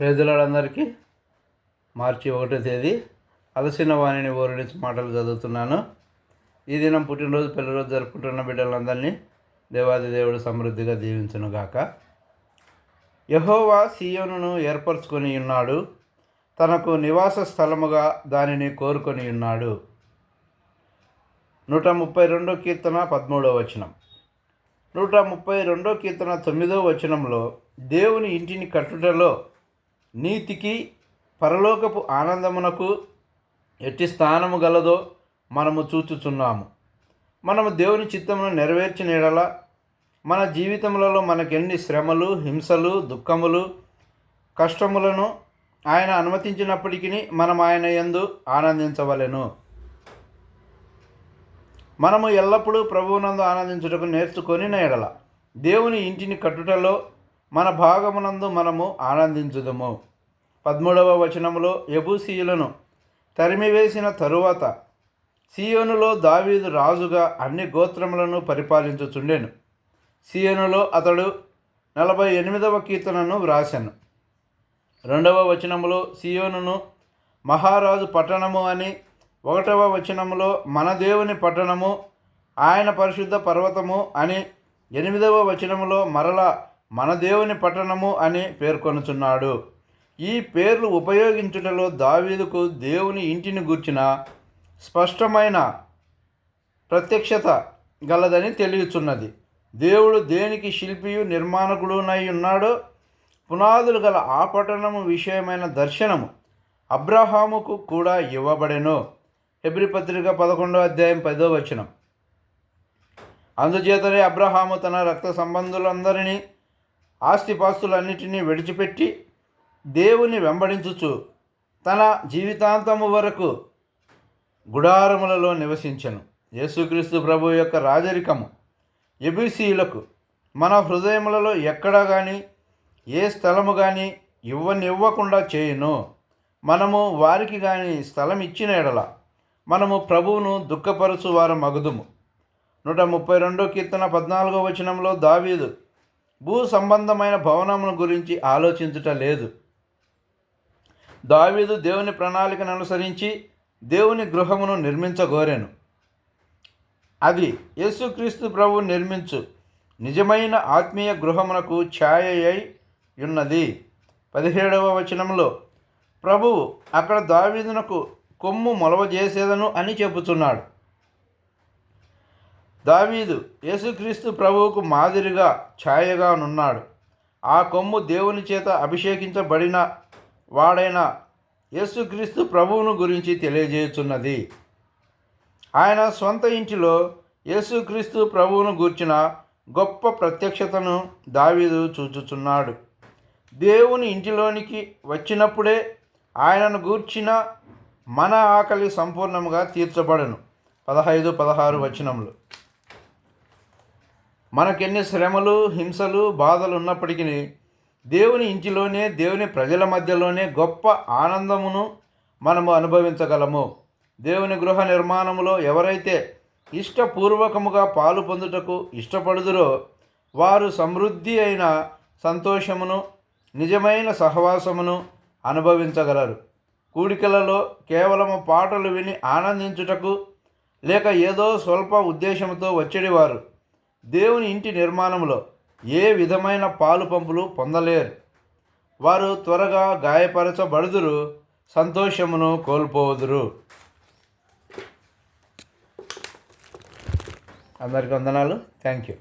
ప్రజలందరికీ మార్చి ఒకటో తేదీ అలసిన వాణిని ఓరడించి మాటలు చదువుతున్నాను. ఈ దినం పుట్టినరోజు పిల్లరోజు జరుపుకుంటున్న బిడ్డలందరినీ దేవాది దేవుడు సమృద్ధిగా దీవించునుగాక యహోవా సీయోనును ఏర్పరచుకొని ఉన్నాడు. తనకు నివాస స్థలముగా దానిని కోరుకొని ఉన్నాడు. నూట ముప్పై రెండో కీర్తన పదమూడవ వచనం. నూట ముప్పై రెండో కీర్తన తొమ్మిదో వచనంలో దేవుని ఇంటిని కట్టుటలో నీతికి పరలోకపు ఆనందమునకు ఎట్టి స్థానము గలదో మనము చూచుచున్నాము. మనము దేవుని చిత్తమును నెరవేర్చిన ఎడల మన జీవితములలో మనకెన్ని శ్రమలు హింసలు దుఃఖములు కష్టములను ఆయన అనుమతించినప్పటికీ మనం ఆయన ఎందు ఆనందించవలెను. మనము ఎల్లప్పుడూ ప్రభువునందు ఆనందించుటకు నేర్చుకొని ఎడల దేవుని ఇంటిని కట్టుటలో మన భాగమునందు మనము ఆనందించుదము. పదమూడవ వచనములో ఎబూసీయులను తరిమివేసిన తరువాత సియోనులో దావీదు రాజుగా అన్ని గోత్రములను పరిపాలించుచుండెను. సియోనులో అతడు నలభై ఎనిమిదవ కీర్తనను వ్రాశాను రెండవ వచనములో సియోనును మహారాజు పట్టణము అని ఒకటవ వచనములో మన దేవుని పట్టణము ఆయన పరిశుద్ధ పర్వతము అని ఎనిమిదవ వచనములో మరల మన దేవుని పట్టణము అని పేర్కొనుచున్నాడు. ఈ పేర్లు ఉపయోగించుటలో దావీదుకు దేవుని ఇంటిని గూర్చిన స్పష్టమైన ప్రత్యక్షత గలదని తెలియచున్నది. దేవుడు దేనికి శిల్పియు నిర్మాణకుడునై ఉన్నాడో పునాదులు గల ఆ పట్టణము విషయమైన దర్శనము అబ్రహాముకు కూడా ఇవ్వబడెను. హెబ్రి పత్రిక పదకొండో అధ్యాయం పదో వచనం. అందుచేతనే అబ్రహాము తన రక్త సంబంధులందరినీ ఆస్తిపాస్తులన్నిటినీ విడిచిపెట్టి దేవుని వెంబడించుచు తన జీవితాంతము వరకు గుడారములలో నివసించను. యేసుక్రీస్తు ప్రభు యొక్క రాజరికము. ఎబిసిలకు మన హృదయములలో ఎక్కడ కానీ ఏ స్థలము కానీ ఇవ్వనివ్వకుండా చేయును. మనము వారికి కానీ స్థలం ఇచ్చిన ఎడల మనము ప్రభువును దుఃఖపరచు వారు మగుదుము నూట ముప్పై రెండో కీర్తన పద్నాలుగో వచనంలో దావీదు భూ సంబంధమైన భవనమును గురించి ఆలోచించుట లేదు. దావీదు దేవుని ప్రణాళికను అనుసరించి దేవుని గృహమును నిర్మించగోరెను. అది యేసుక్రీస్తు ప్రభు నిర్మించు నిజమైన ఆత్మీయ గృహమునకు ఛాయ అయి ఉన్నది. పదిహేడవ వచనంలో ప్రభువు అక్కడ దావీదునకు కొమ్ము మొలవజేసేదను అని చెబుతున్నాడు. దావీదు యేసుక్రీస్తు ప్రభువుకు మాదిరిగా ఛాయగా నున్నాడు ఆ కొమ్ము దేవుని చేత అభిషేకించబడిన వాడైన యేసుక్రీస్తు ప్రభువును గురించి తెలియజేయుచున్నది. ఆయన సొంత ఇంటిలో యేసుక్రీస్తు ప్రభువును గూర్చిన గొప్ప ప్రత్యక్షతను దావీదు చూచుచున్నాడు. దేవుని ఇంటిలోనికి వచ్చినప్పుడే ఆయనను గూర్చిన మన ఆకలి సంపూర్ణంగా తీర్చబడను. పదహైదు పదహారు వచనములు. మనకెన్ని శ్రమలు హింసలు బాధలు ఉన్నప్పటికీ దేవుని ఇంటిలోనే దేవుని ప్రజల మధ్యలోనే గొప్ప ఆనందమును మనము అనుభవించగలము. దేవుని గృహ నిర్మాణములో ఎవరైతే ఇష్టపూర్వకముగా పాలు పొందుటకు ఇష్టపడుదురో వారు సమృద్ధి అయిన సంతోషమును నిజమైన సహవాసమును అనుభవించగలరు. కూడికలలో కేవలము పాటలు విని ఆనందించుటకు లేక ఏదో స్వల్ప ఉద్దేశంతో వచ్చేవారు. దేవుని ఇంటి నిర్మాణంలో ఏ విధమైన పాలు పంపులు పొందలేరు. వారు త్వరగా గాయపరచబడుదురు సంతోషమును కోల్పోదురు. అందరికీ వందనాలు. Thank you